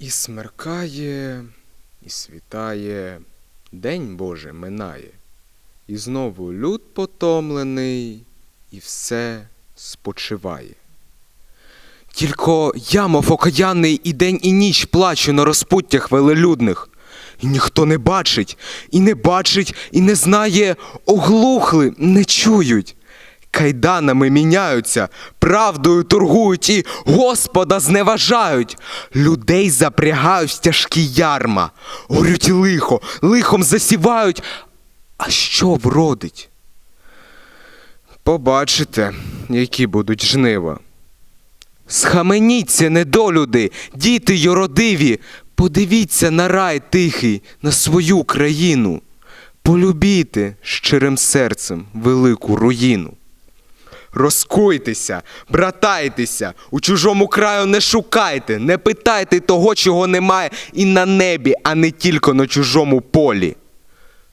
І смеркає, і світає, день Боже минає, і знову люд потомлений, і все спочиває. Тільки я, мов і день, і ніч плачу на розпуттях велелюдних. І ніхто не бачить, і не бачить, і не знає, оглухли, не чують. Кайданами міняються, правдою торгують і Господа зневажають. Людей запрягають в тяжкі ярма, горють лихо, лихом засівають. А що вродить? Побачите, які будуть жнива. Схаменіться, недолюди, діти йородиві, подивіться на рай тихий, на свою країну, полюбіте щирим серцем велику руїну. Розкуйтеся, братайтеся, у чужому краю не шукайте, не питайте того, чого немає і на небі, а не тільки на чужому полі.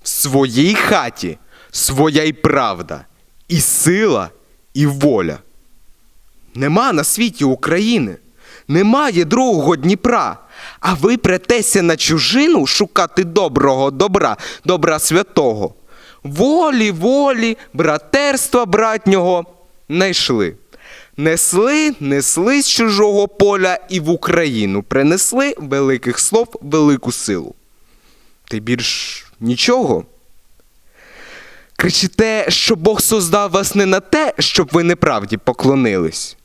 В своїй хаті своя й правда, і сила, і воля. Нема на світі України, немає другого Дніпра. А ви претеся на чужину шукати доброго добра, добра святого. Волі, волі, братерства братнього найшли. Несли, несли з чужого поля і в Україну принесли великих слов велику силу. Ти більш нічого? Кричите, що Бог создав вас не на те, щоб ви неправді поклонились,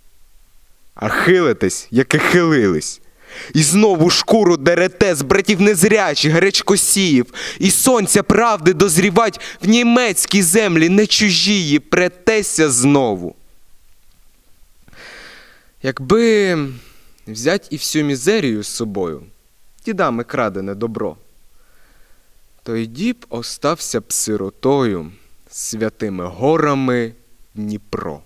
а хилитесь, як і хилились. І знову шкуру дерете з братів незрячих, гречкосіїв, і сонця правди дозрівать в німецькій землі не чужії, претеся знову. Якби взять і всю мізерію з собою, дідами крадене добро, то й діб остався б сиротою святими горами Дніпро.